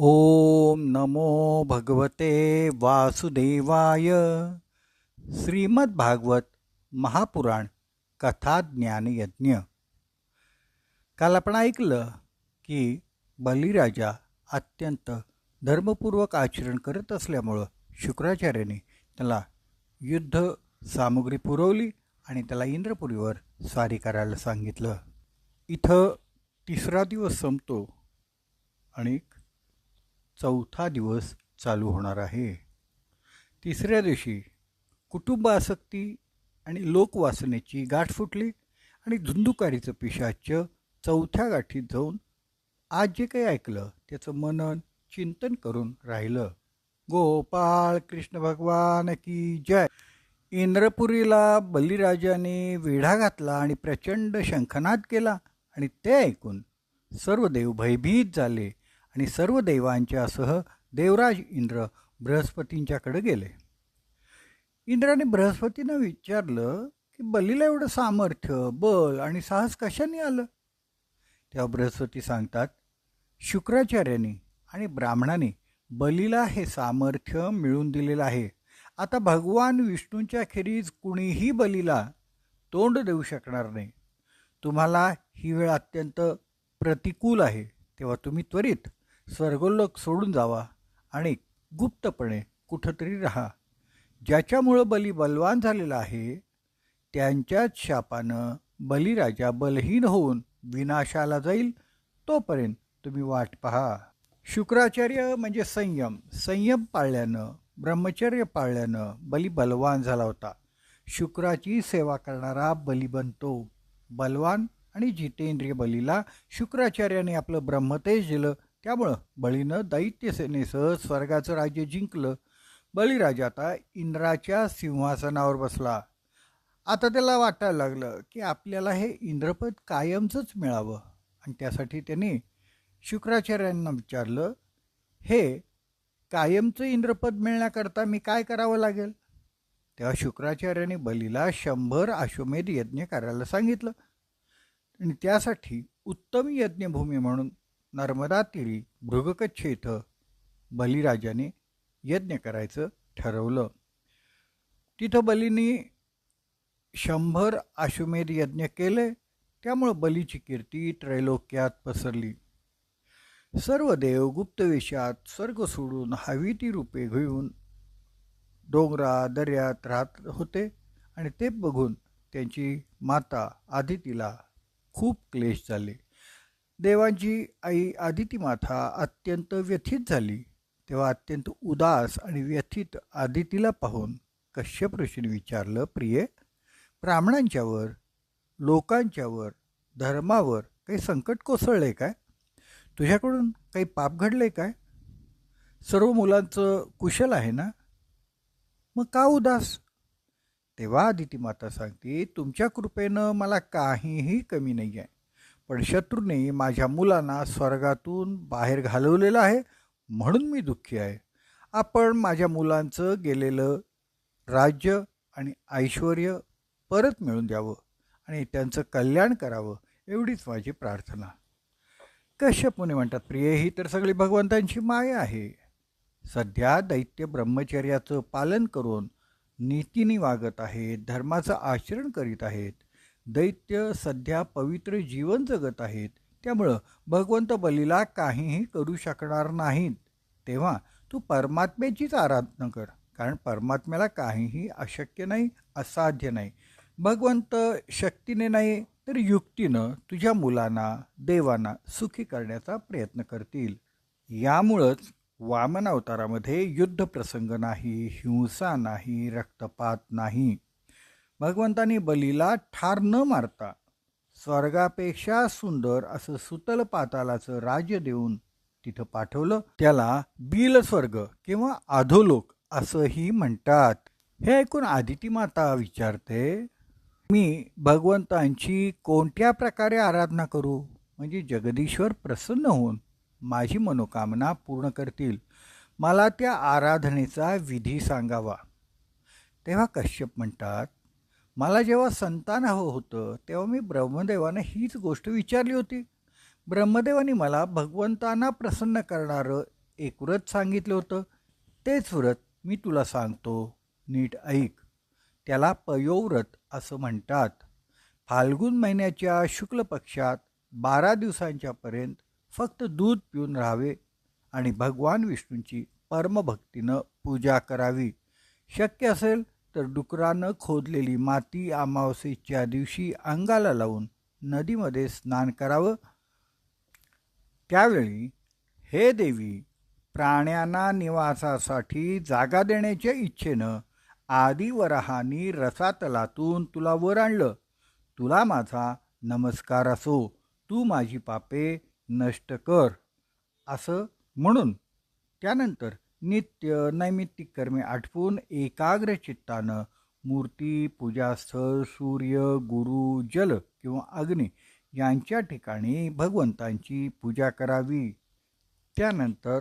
ओम नमो भगवते वासुदेवाय। श्रीमद्भागवत महापुराण कथा ज्ञानयज्ञ काल आपण ऐकलं की बलिराजा अत्यंत धर्मपूर्वक आचरण करत असल्यामुळं शुक्राचार्याने त्याला युद्ध सामुग्री पुरवली आणि त्याला इंद्रपुरीवर स्वारी करायला सांगितलं. इथं तिसरा दिवस संपतो आणि चौथा दिवस चालू होणार आहे. तिसऱ्या दिवशी कुटुंबासक्ती आणि लोकवासनेची गाठ फुटली आणि धुंदुकारीचं पिशाच्य चौथ्या गाठीत जाऊन आज जे काही ऐकलं त्याचं मनन चिंतन करून राहिलं. गोपाळ कृष्ण भगवान की जय. इंद्रपुरीला बलिराजाने वेढा घातला आणि प्रचंड शंखनाद केला आणि ते ऐकून सर्व देव भयभीत झाले. आणि सर्व देवांच्यासह देवराज इंद्र बृहस्पतींच्याकडे गेले. इंद्राने बृहस्पतीनं विचारलं की बलीला एवढं सामर्थ्य बल आणि साहस कशाने आलं? तेव्हा बृहस्पती सांगतात शुक्राचार्याने आणि ब्राह्मणाने बलीला हे सामर्थ्य मिळवून दिलेलं आहे. आता भगवान विष्णूंच्या खेरीज कुणीही बलीला तोंड देऊ शकणार नाही. तुम्हाला ही वेळ अत्यंत प्रतिकूल आहे. तेव्हा तुम्ही त्वरित स्वर्गोलोक सोडून जावा आणि गुप्तपणे कुठंतरी राहा. ज्याच्यामुळं बली बलवान झालेला आहे त्यांच्याच शापानं बलिराजा बलहीन होऊन विनाशाला जाईल तोपर्यंत तुम्ही वाट पहा. शुक्राचार्य म्हणजे संयम. संयम पाळल्यानं ब्रह्मचर्य पाळल्यानं बली बलवान झाला होता. शुक्राची सेवा करणारा बली बनतो. बलवान आणि जितेंद्रिय बलीला शुक्राचार्याने आपलं ब्रह्मतेज दिलं. त्यामुळं बळीनं दैत्यसेनेसह स्वर्गाचं राज्य जिंकलं. बळीराजा आता इंद्राच्या सिंहासनावर बसला. आता त्याला वाटायला लागलं की आपल्याला हे इंद्रपद कायमचंच मिळावं. आणि त्यासाठी त्याने शुक्राचार्यांना विचारलं हे कायमचं इंद्रपद मिळण्याकरता मी काय करावं लागेल? तेव्हा शुक्राचार्याने बलीला शंभर अश्वमेध यज्ञ करायला सांगितलं. आणि त्यासाठी उत्तम यज्ञभूमी म्हणून नर्मदा तीरी भृगकच्छ इथं बलिराजाने यज्ञ करायचं ठरवलं. तिथं बलीने शंभर अश्वमेध यज्ञ केले त्यामुळं बलीची कीर्ती त्रैलोक्यात पसरली. सर्व देव गुप्तवेशात स्वर्ग सोडून हवी ती रूपे घेऊन डोंगरा दर्यात राहत होते आणि ते बघून त्यांची माता आदितीला खूप क्लेश झाले. देवांची आई आदिती माथा अत्यंत व्यथित झाली. तेव्हा अत्यंत उदास आणि व्यथित आदितीला पाहून कश्यप ऋषीने विचारलं प्रिये ब्राह्मणांच्यावर लोकांच्यावर धर्मावर काही संकट कोसळले काय? तुझ्याकडून काही पाप घडले काय? सर्व मुलांचं कुशल आहे ना? मग का उदास? तेव्हा आदिती माता सांगते तुमच्या कृपेनं मला काहीही कमी नाही आहे पण शत्रूने माझ्या मुलांना स्वर्गातून बाहेर घालवलेलं आहे म्हणून मी दुःखी आहे. आपण माझ्या मुलांचं गेलेलं राज्य आणि ऐश्वर परत मिळून द्यावं आणि त्यांचं कल्याण करावं एवढीच माझी प्रार्थना. कश्यपुने म्हणतात प्रिय ही तर सगळी भगवंतांची माया आहे. सध्या दैत्य ब्रह्मचर्याचं पालन करून नीतीने वागत आहेत धर्माचं आचरण करीत आहेत. दैत्य सध्या पवित्र जीवन जगत आहेत. त्यामुळं भगवंत बलीला काहीही करू शकणार नाहीत. तेव्हा तू परमात्म्याचीच आराधना कर कारण परमात्म्याला काहीही अशक्य नाही असाध्य नाही. भगवंत शक्तीने नाही तर युक्तीनं तुझ्या मुलांना देवांना सुखी करण्याचा प्रयत्न करतील. यामुळंच वामन अवतारामध्ये युद्ध प्रसंग नाही हिंसा नाही रक्तपात नाही. भगवंतानी बलीला ठार न मारता स्वर्गापेक्षा सुंदर असं सुतल पातालाचं राज्य देऊन तिथं पाठवलं. त्याला बिल स्वर्ग किंवा अधोलोक असंही म्हणतात. हे ऐकून आदिती माता विचारते मी भगवंतांची कोणत्या प्रकारे आराधना करू? म्हणजे जगदीश्वर प्रसन्न होऊन माझी मनोकामना पूर्ण करतील. मला त्या आराधनेचा विधी सांगावा. तेव्हा कश्यप म्हणतात मला जेव्हा संतान हवं होतं तेव्हा मी ब्रह्मदेवानं हीच गोष्ट विचारली होती. ब्रह्मदेवाने मला भगवंतांना प्रसन्न करणारं एक व्रत सांगितलं होतं. तेच व्रत मी तुला सांगतो. नीट ऐक. त्याला पयोव्रत असं म्हणतात. फाल्गुन महिन्याच्या शुक्ल पक्षात बारा दिवसांच्यापर्यंत फक्त दूध पिऊन राहावे आणि भगवान विष्णूंची परमभक्तीनं पूजा करावी. शक्य असेल तर डुकरानं खोदलेली माती अमावस्येच्या दिवशी अंगाला लावून नदीमध्ये स्नान करावं. त्यावेळी हे देवी प्राण्यांना निवासासाठी जागा देण्याच्या इच्छेनं आदिवराहानी रसातलातून तुला वर आणलं. तुला माझा नमस्कार असो. तू माझी पापे नष्ट कर. असं म्हणून त्यानंतर नित्य नैमित्तिक कर्मे आटपून एकाग्र चित्तानं मूर्ती पूजास्थळ सूर्य गुरु जल किंवा अग्नी यांच्या ठिकाणी भगवंतांची पूजा करावी. त्यानंतर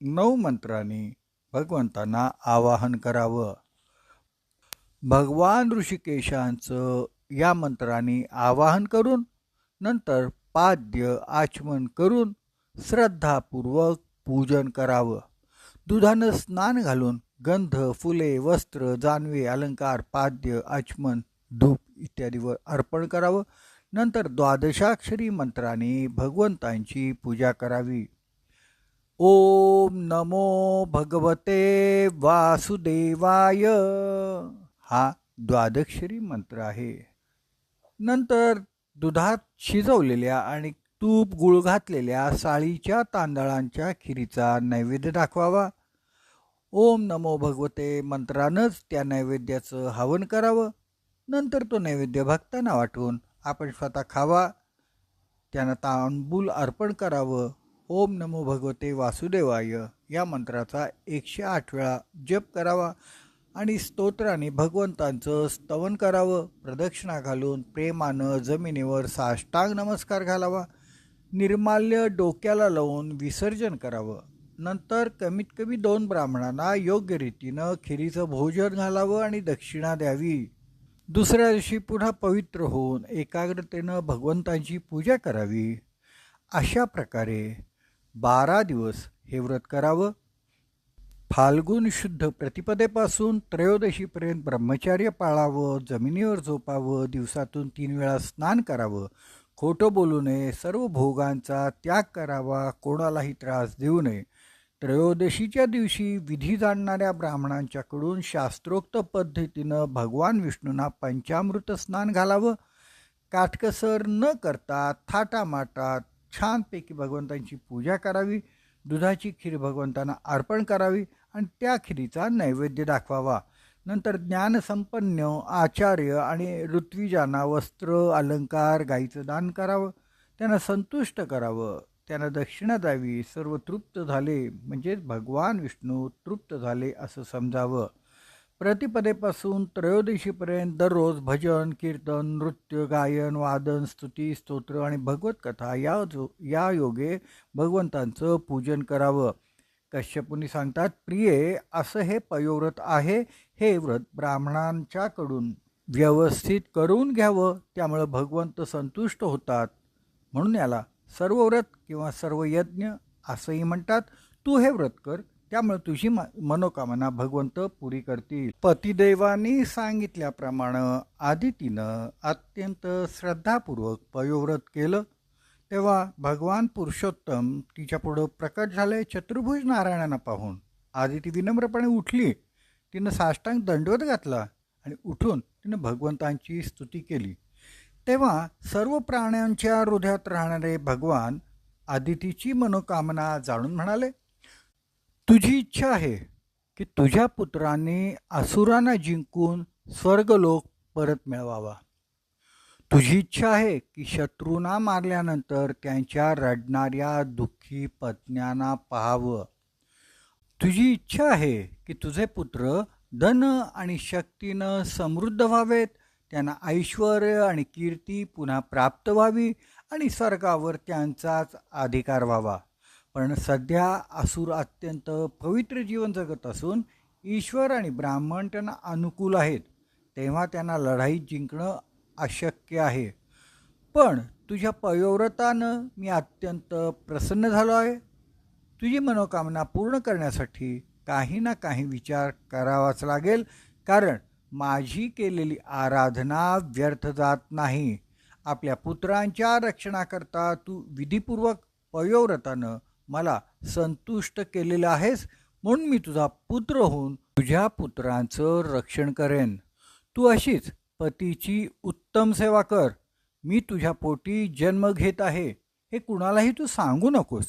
नऊ मंत्राने भगवंतांना आवाहन करावं. भगवान ऋषिकेशांचं या मंत्राने आवाहन करून नंतर पाद्य आचमन करून श्रद्धापूर्वक पूजन करावं. दुधानं स्नान घालून गंध फुले वस्त्र जानवे अलंकार पाद्य आचमन धूप इत्यादीवर अर्पण करावं. नंतर द्वादशाक्षरी मंत्राने भगवंतांची पूजा करावी. ओम नमो भगवते वासुदेवाय. हा द्वादक्षरी मंत्र आहे. नंतर दुधात शिजवलेल्या आणि तूप गुळ घातलेल्या साळीच्या तांदळांच्या खिरीचा नैवेद्य दाखवावा. ओम नमो भगवते मंत्रानंच त्या नैवेद्याचं हवन करावं. नंतर तो नैवेद्य भक्तांना वाटून आपण स्वतः खावा. त्यांना तांबूल अर्पण करावं. ओम नमो भगवते वासुदेवाय. या मंत्राचा एकशे आठ वेळा जप करावा आणि स्तोत्राने भगवंतांचं स्तवन करावं. प्रदक्षिणा घालून प्रेमानं जमिनीवर साष्टांग नमस्कार घालावा. निर्माल्य डोक्याला लावून विसर्जन करावं. नंतर कमीत कमी दोन ब्राह्मणांना योग्य रीतीनं खिरीचं भोजन घालावं आणि दक्षिणा द्यावी. दुसऱ्या दिवशी पुन्हा पवित्र होऊन एकाग्रतेनं भगवंतांची पूजा करावी. अशा प्रकारे बारा दिवस हे व्रत करावं. फाल्गुन शुद्ध प्रतिपदेपासून त्रयोदशीपर्यंत ब्रह्मचार्य पाळावं जमिनीवर झोपावं दिवसातून तीन वेळा स्नान करावं. खोटं बोलू नये सर्व भोगांचा त्याग करावा कोणालाही त्रास देऊ नये. त्रयोदशीच्या दिवशी विधी जाणणाऱ्या ब्राह्मणांच्याकडून शास्त्रोक्त पद्धतीनं भगवान विष्णूंना पंचामृत स्नान घालावं. काटकसर न करता थाटामाटात छानपैकी भगवंतांची पूजा करावी. दुधाची खीर भगवंतांना अर्पण करावी आणि त्या खिरीचा नैवेद्य दाखवावा. नंतर ज्ञानसंपन्न आचार्य आणि ऋत्विजांना वस्त्र अलंकार गाईचं दान करावं. त्यांना संतुष्ट करावं. त्यांना दक्षिणा द्यावी सर्व तृप्त झाले म्हणजेच भगवान विष्णू तृप्त झाले असं समजावं. प्रतिपदेपासून त्रयोदशीपर्यंत दररोज भजन कीर्तन नृत्य गायन वादन स्तुती स्तोत्र आणि भगवतकथा या जो या योगे भगवंतांचं पूजन करावं. कश्यपुनी सांगतात प्रिये असं हे पयोव्रत आहे हे व्रत ब्राह्मणांच्याकडून व्यवस्थित करून घ्यावं त्यामुळं भगवंत संतुष्ट होतात. म्हणून याला सर्व व्रत किंवा सर्व यज्ञ असंही म्हणतात. तू हे व्रत कर त्यामुळे तुझी मनोकामना भगवंत पुरी करतील. पतिदेवानी सांगितल्याप्रमाणे आदितीनं अत्यंत श्रद्धापूर्वक पयोव्रत केलं. तेव्हा भगवान पुरुषोत्तम तिच्यापुढं प्रकट झाले चतुर्भुज नारायणांना पाहून. आदिती विनम्रपणे उठली. तिनं साष्टांग दंडवत घातला आणि उठून तिनं भगवंतांची स्तुती केली. तेव्हा सर्व प्राण्यांच्या हृदयात राहणारे भगवान आदितीची मनोकामना जाणून म्हणाले तुझी इच्छा आहे की तुझ्या पुत्रांनी असुरांना जिंकून स्वर्गलोक परत मिळवावा. तुझी इच्छा आहे की शत्रूंना मारल्यानंतर त्यांच्या रडणाऱ्या दुःखी पत्न्यांना पाहावं. तुझी इच्छा आहे की तुझे पुत्र धन आणि शक्तीनं समृद्ध व्हावेत त्यांना ऐश्वर आणि कीर्ती पुन्हा प्राप्त व्हावी आणि स्वर्गावर त्यांचाच अधिकार व्हावा. पण सध्या असुर अत्यंत पवित्र जीवन जगत असून ईश्वर आणि ब्राह्मण त्यांना अनुकूल आहेत. तेव्हा त्यांना लढाई जिंकणं अशक्य आहे. पण तुझ्या पयोव्रतानं मी अत्यंत प्रसन्न झालो आहे. तुझी मनोकामना पूर्ण करण्यासाठी काही ना काही विचार करावाच लागेल. कारण माझी केलेली आराधना व्यर्थ जात नाही. आपल्या पुत्रांच्या रक्षणाकरता तू विधीपूर्वक पयोव्रतानं मला संतुष्ट केलेलं आहेस म्हणून मी तुझा पुत्र होऊन तुझ्या पुत्रांचं रक्षण करेन. तू अशीच पतीची उत्तम सेवा कर. मी तुझ्या पोटी जन्म घेत आहे. हे कुणालाही तू सांगू नकोस.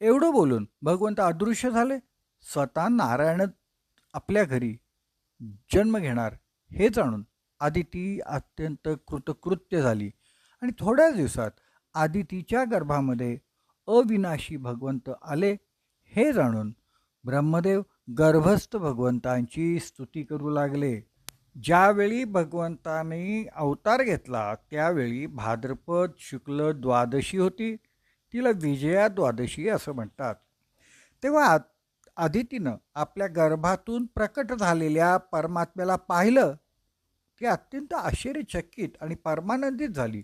एवढं बोलून भगवंत अदृश्य झाले. स्वतः नारायण आपल्या घरी जन्म घेणार हे जाणून आदिती अत्यंत कृतकृत्य झाली. आणि थोड्याच दिवसात आदितीच्या गर्भामध्ये अविनाशी भगवंत आले हे जाणून ब्रह्मदेव गर्भस्थ भगवंतांची स्तुती करू लागले. ज्यावेळी भगवंताने अवतार घेतला त्यावेळी भाद्रपद शुक्ल द्वादशी होती. तिला विजया द्वादशी असं म्हणतात. तेव्हा आदितीनं आपल्या गर्भातून प्रकट झालेल्या परमात्म्याला पाहिलं ती अत्यंत आश्चर्यचकित आणि परमानंदित झाली.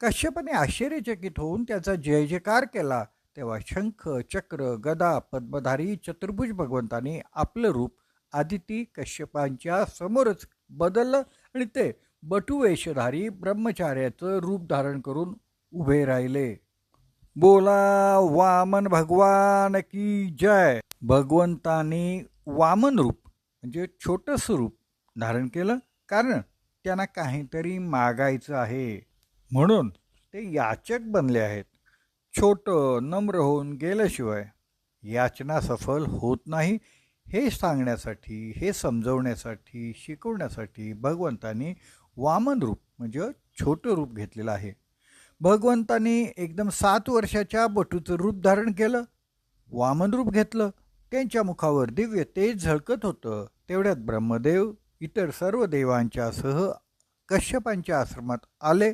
कश्यपाने आश्चर्यचकित होऊन त्याचा जय जयकार केला तेव्हा शंख चक्र गदा पद्मधारी चतुर्भुज भगवंताने आपलं रूप आदिती कश्यपांच्या समोरच बदललं आणि ते बटुवेशधारी ब्रह्मचार्याचं रूप धारण करून उभे राहिले. बोला वामन भगवान की जय! भगवंताने वामन रूप म्हणजे छोटंसं रूप धारण केलं. कारण त्यांना काहीतरी मागायचं आहे. म्हणून ते याचक बनले आहेत. छोटं नम्र होऊन गेल्याशिवाय याचना सफल होत नाही. हे सांगण्यासाठी हे समजवण्यासाठी शिकवण्यासाठी भगवंतानी वामन रूप म्हणजे छोटं रूप घेतलेलं आहे. भगवंतानी एकदम सात वर्षाच्या बटूचं रूप धारण केलं. वामन रूप घेतलं. त्यांच्या मुखावर दिव्य तेज झळकत होतं. तेवढ्यात ब्रह्मदेव इतर सर्व देवांच्या सह कश्यपांच्या आश्रमात आले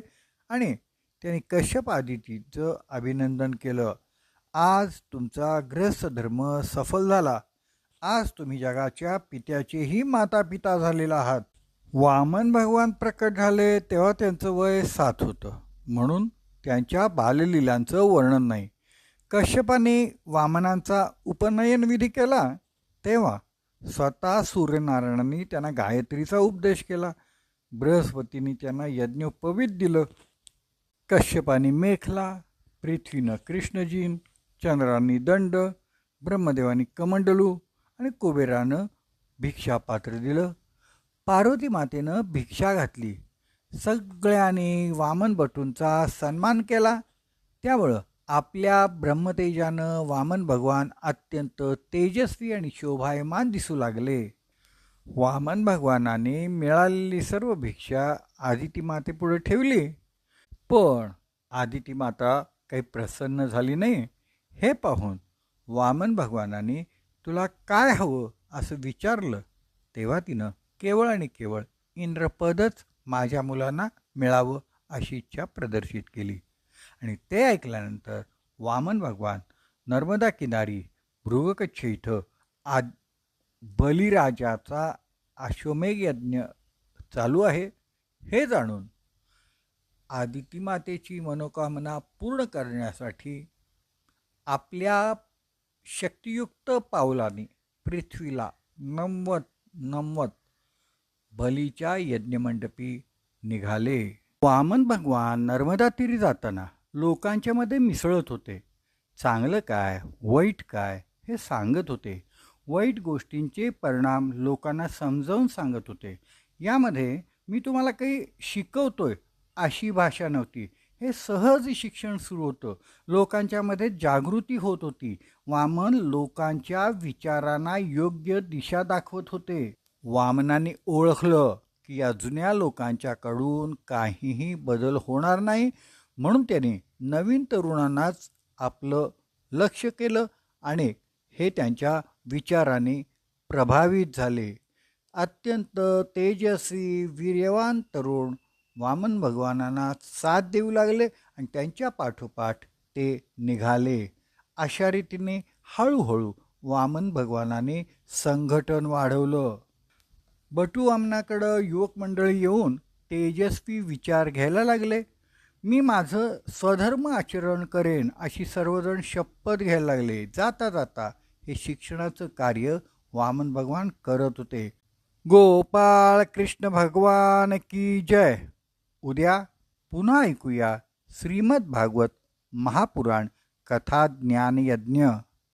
आणि त्यांनी कश्यप आदितीचं अभिनंदन केलं. आज तुमचा ग्रस्त धर्म सफल झाला. आज तुम्ही जगाच्या पित्याचेही माता पिता झालेला आहात. वामन भगवान प्रकट झाले तेव्हा त्यांचं वय सात होतं. म्हणून त्यांच्या बाललीलांचं वर्णन नाही. कश्यपाने वामनांचा उपनयन विधी केला तेव्हा स्वतः सूर्यनारायणांनी त्यांना गायत्रीचा उपदेश केला. बृहस्पतीने त्यांना यज्ञोपवीत दिलं. कश्यपाने मेखला पृथ्वीनं कृष्णजीन चंद्रांनी दंड ब्रह्मदेवानी कमंडलू आणि कुबेरानं भिक्षापात्र दिलं. पार्वती मातेनं भिक्षा घातली. सगळ्यांनी वामन भटूंचा सन्मान केला. त्यामुळं आपल्या ब्रह्मतेजानं वामन भगवान अत्यंत तेजस्वी आणि शोभायमान दिसू लागले. वामन भगवानाने मिळालेली सर्व भिक्षा आदिती मातेपुढे ठेवली. पण आदिती माता काही प्रसन्न झाली नाही. हे पाहून वामन भगवानाने तुला काय हवं असं विचारलं तेव्हा तिनं केवळ आणि केवळ इंद्रपदच माझ्या मुलांना मिळावं अशी इच्छा प्रदर्शित केली. आणि ते ऐकल्यानंतर वामन भगवान नर्मदा किनारी भृगकच्छ इथं आ बलिराजाचा अश्वमेघ यज्ञ चालू आहे हे जाणून आदिती मातेची मनोकामना पूर्ण करण्यासाठी आपल्या शक्तियुक्त पावलाने पृथ्वीला नमवत नमवत बलीच्या यज्ञमंडपी निघाले. वामन भगवान नर्मदा तीरी जाताना लोकांच्या मध्ये मिसळत होते. चांगलं काय वाईट काय हे सांगत होते. वाईट गोष्टींचे परिणाम लोकांना समजावून सांगत होते. यामध्ये मी तुम्हाला काही शिकवतोय अशी भाषा नव्हती. हे सहज शिक्षण सुरू होतं. लोकांच्यामध्ये जागृती होत होती. वामन लोकांच्या विचारांना योग्य दिशा दाखवत होते. वामनाने ओळखलं की या जुन्या लोकांच्याकडून काहीही बदल होणार नाही म्हणून त्याने नवीन तरुणांनाच आपलं लक्ष केलं आणि हे त्यांच्या विचाराने प्रभावित झाले. अत्यंत तेजस्वी वीर्यवान तरुण वामन भगवानांना साथ देऊ लागले आणि त्यांच्या पाठोपाठ ते निघाले. अशा रीतीने हळूहळू वामन भगवानाने संघटन वाढवलं. बटू वामनाकडं युवक मंडळी येऊन तेजस्वी विचार घ्यायला लागले. मी माझं स्वधर्म आचरण करेन अशी सर्वजण शपथ घ्यायला लागले. जाता जाता हे शिक्षणाचं कार्य वामन भगवान करत होते. गोपाळ कृष्ण भगवान की जय. उद्या पुन्हा ऐकूया श्रीमद भागवत महापुराण कथा ज्ञान यज्ञ